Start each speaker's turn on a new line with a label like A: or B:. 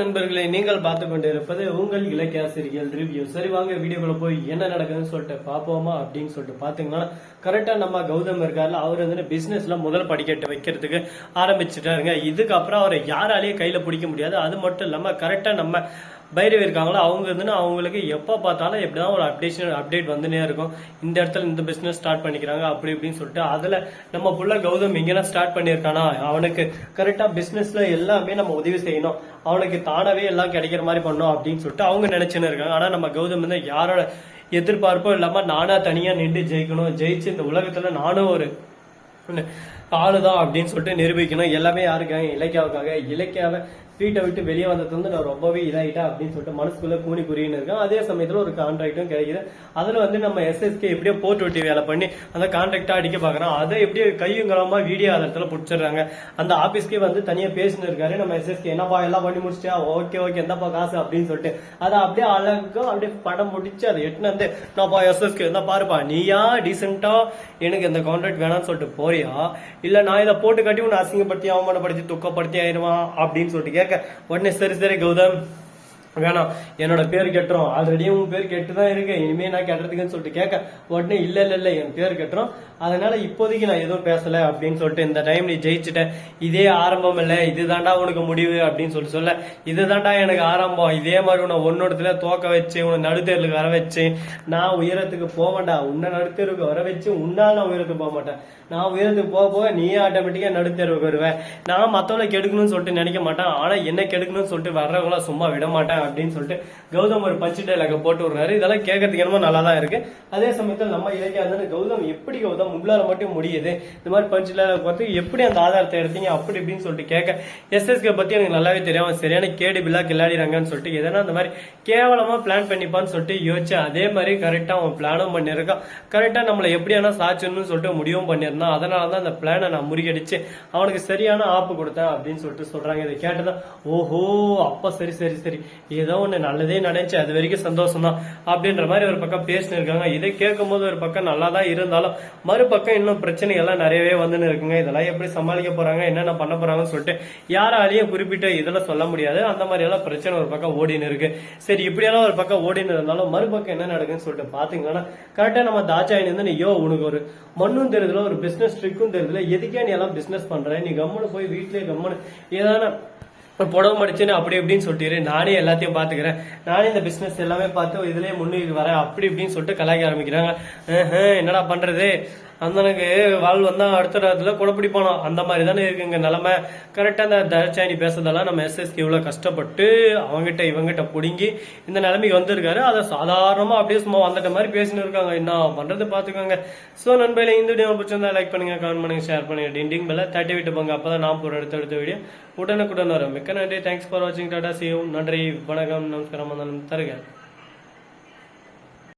A: நண்பர்களை நீங்கள் பார்த்து கொண்டிருப்பது உங்கள் இலக்கியாசிரியர்கள் ரிவ்யூ. சரி வாங்க வீடியோக்குள்ள போய் என்ன நடக்குதுன்னு சொல்லிட்டு பார்ப்போமா அப்படின்னு சொல்லிட்டு பாத்தீங்கன்னா கரெக்டா நம்ம கௌதம் இருக்காருல அவர் வந்து பிசினஸ்ல முதல் படிக்கட்டு வைக்கிறதுக்கு ஆரம்பிச்சுட்டாருங்க. இதுக்கப்புறம் அவரை யாராலேயும் கையில பிடிக்க முடியாது. அது மட்டும் இல்லாம கரெக்டா நம்ம பைரவி இருக்காங்களோ அவங்க இருந்துன்னு அவங்களுக்கு எப்போ பார்த்தாலும் எப்படிதான் ஒரு அப்டேஷன் அப்டேட் வந்துனே இருக்கும். இந்த இடத்துல இந்த பிஸ்னஸ் ஸ்டார்ட் பண்ணிக்கிறாங்க அப்படி இப்படின்னு சொல்லிட்டு அதில் நம்ம புள்ள கௌதம் இங்கன்னா ஸ்டார்ட் பண்ணியிருக்கானா அவனுக்கு கரெக்டாக பிஸ்னஸில் எல்லாமே நம்ம உதவி செய்யணும். அவனுக்கு தானாகவே எல்லாம் கிடைக்கிற மாதிரி பண்ணணும் அப்படின்னு சொல்லிட்டு அவங்க நினச்சின்னு இருக்காங்க. ஆனால் நம்ம கௌதம் வந்து யாரோட எதிர்பார்ப்பும் இல்லாமல் நானாக தனியாக நின்று ஜெயிக்கணும் ஜெயிச்சு இந்த உலகத்தில் நானும் ஒரு ஆளுதான் அப்படின்னு சொல்லிட்டு நிரூபிக்கணும். எல்லாமே யாருக்காக? இலக்கியாவுக்காக. இலக்கியாவை வீட்டை விட்டு வெளியே வந்தது வந்து நான் ரொம்பவே இதாகிட்டேன் அப்படின்னு சொல்லிட்டு மனசுக்குள்ள கூணி குறின்னு இருக்கேன். அதே சமயத்துல ஒரு கான்ட்ராக்டும் கிடைக்குது. அதுல வந்து நம்ம எஸ்எஸ்கே எப்படியோ போட்டு ஒட்டி வேலை பண்ணி அந்த கான்ட்ராக்டா அடிக்க பாக்குறோம் அதை எப்படியோ கையும் வீடியோ ஆதாரத்துல பிடிச்சிடுறாங்க. அந்த ஆபீஸ்க்கே வந்து தனியா பேசின்னு இருக்காரு. நம்ம எஸ்எஸ்கே என்னப்பா எல்லாம் பண்ணி முடிச்சிட்டியா? ஓகே ஓகே எந்தப்பா காசு அப்படின்னு சொல்லிட்டு. அதை அப்படியே அழகு அப்படியே படம் முடிச்சு அதை எட்டுன்னு வந்து நான்ப்பா எஸ்எஸ்கே என்ன பாருப்பா. நீயா? டீசெண்டா எனக்கு இந்த கான்ட்ராக்ட் வேணாம்னு சொல்லிட்டு போறியா? இல்ல நான் இதை போட்டு கட்டி உன்னை அசிங்கப்படுத்தி அவமானப்படுத்தி துக்கப்படுத்தி ஆயிடுவான் அப்படின்னு சொல்லிட்டு கேட்க உடனே சரி சரி கௌதம் வேணாம். என்னோட பேர் கெட்டுரும். ஆல்ரெடி உன் பேர் கெட்டு தான் இருக்கு. இனிமே நான் கெட்டுறதுக்குன்னு சொல்லிட்டு கேட்க உடனே இல்ல இல்ல இல்ல என் பேர் கெட்டுரும். அதனால இப்போதைக்கு நான் எதுவும் பேசல அப்படின்னு சொல்லிட்டு இந்த டைம் நீ ஜெயிச்சுட்ட இதே ஆரம்பம் இல்ல. இதுதான்டா உனக்கு முடிவு அப்படின்னு சொல்லி சொல்ல. இதுதான்டா எனக்கு ஆரம்பம். இதே மாதிரி உன்னை ஒன்னோடத்துல தோக்க வச்சு உன்னை நடுத்தேருக்கு வர வச்சு நான் உயரத்துக்கு போவேண்டா உன்னை நடுத்தேருக்கு வர வச்சு உன்னால் நான் உயரத்துக்கு போக மாட்டேன். நான் உயரத்துக்கு போக போக நீயே ஆட்டோமேட்டிக்கா நடுத்தேருக்கு வருவேன் நான் மத்தவங்களை கெடுக்கணும்னு சொல்லிட்டு நினைக்க மாட்டேன். ஆனா என்ன கெடுக்கணும்னு சொல்லிட்டு வர்றவங்கள சும்மா விட மாட்டேன். அப்படின்னு சொல்லிட்டு கௌதம் ஒரு பஞ்சு டைலாக போட்டு விடுறாரு. இதெல்லாம் கேட்கறதுக்கு என்னமோ நல்லா தான் இருக்கு. அதே சமயத்தில் நம்ம இலக்கிய கௌதம் எப்படி கௌதம் உங்களால மட்டும் முடியுது? இந்த மாதிரி பஞ்சு டைலாக் பார்த்து எப்படி அந்த ஆதாரத்தை எடுத்தீங்க? அப்படி இப்படின்னு சொல்லிட்டு கேட்க எஸ்எஸ்கே பத்தி எனக்கு நல்லாவே தெரியும் அவன் சரியான கேடு பில்லா கிளாடிறாங்கன்னு சொல்லிட்டு எதனா அந்த மாதிரி கேவலமா பிளான் பண்ணிப்பான்னு சொல்லிட்டு யோசிச்சு அதே மாதிரி கரெக்டா அவன் பிளானும் பண்ணியிருக்கான். கரெக்டா நம்மளை எப்படியானா சாச்சணும்னு சொல்லிட்டு முடிவும் பண்ணியிருந்தான். அதனால தான் அந்த பிளானை நான் முறியடிச்சு அவனுக்கு சரியான ஆப்பு கொடுத்தேன் அப்படின்னு சொல்லிட்டு சொல்றாங்க. இதை கேட்டதான் ஓஹோ அப்ப சரி சரி சரி. ஏதோ ஒண்ணு நல்லதே நினைச்சு அது வரைக்கும் சந்தோஷம் தான் அப்படின்ற மாதிரி ஒரு பக்கம் பேசினு இருக்காங்க. இதை கேட்கும் போது ஒரு பக்கம் நல்லா தான் இருந்தாலும் மறுபக்கம் இன்னும் பிரச்சனைகள்லாம் நிறையவே வந்துன்னு இருக்குங்க. இதெல்லாம் எப்படி சமாளிக்க போறாங்க என்னென்ன பண்ண போறாங்கன்னு சொல்லிட்டு யாராலையும் குறிப்பிட்ட இதெல்லாம் சொல்ல முடியாது. அந்த மாதிரி எல்லாம் பிரச்சனை ஒரு பக்கம் ஓடின்னு இருக்கு. சரி இப்படியெல்லாம் ஒரு பக்கம் ஓடின்னு இருந்தாலும் மறுபக்கம் என்ன நடக்குன்னு சொல்லிட்டு பாத்தீங்கன்னா கரெக்டா நம்ம தாச்சாயின் வந்து நீ யோ உனக்கு ஒரு மண்ணும் தெரியுதுல ஒரு பிசினஸ் ட்ரிக்கும் தெரியுதுல எதுக்கே நீ எல்லாம் பிசினஸ் பண்ற? நீ கம்முன்னு போய் வீட்லயே கம்முன்னு ஏதான புடவை மடிச்சுன்னு அப்படி இப்படின்னு சொல்லிட்டு நானே எல்லாத்தையும் பாத்துக்கிறேன் நானே இந்த பிசினஸ் எல்லாமே பார்த்து இதுலயே முன்னுக்கு வரேன் அப்படி இப்படின்னு சொல்லிட்டு கலாய்க்க ஆரம்பிக்கிறாங்க. என்னடா பண்றது? அந்தனுக்கு வாழ் வந்தா அடுத்த இடத்துல குடப்பிடிப்பானோ? அந்த மாதிரி தானே இருக்குங்க நிலமை. கரெக்டாக அந்த தர்ச்சாயணி பேசுறதெல்லாம் நம்ம எஸ்எஸ்கே இவ்வளோ கஷ்டப்பட்டு அவங்ககிட்ட இவங்ககிட்ட பிடுங்கி இந்த நிலைமைக்கு வந்திருக்காரு. அதை சாதாரணமாக அப்படியே சும்மா வந்துட்ட மாதிரி பேசின்னு இருக்காங்க. என்ன பண்ணுறது பார்த்துக்கோங்க ஸோ நண்பையில் இந்த வீடியோ பிடிச்சிருந்தா லைக் பண்ணுங்க கமெண்ட் பண்ணுங்க ஷேர் பண்ணுங்க டிண்டிங் பெல்ல தட்டி விட்டு போங்க. அப்போ தான் நான் போகிற அடுத்த அடுத்த வீடியோ உடனுக்குடன் வரும். மிக்க நன்றி. தேங்க்ஸ் ஃபார் வாட்சிங் டாடா சியூ நன்றி. வணக்கம். நமஸ்காரம். தருகிறேன்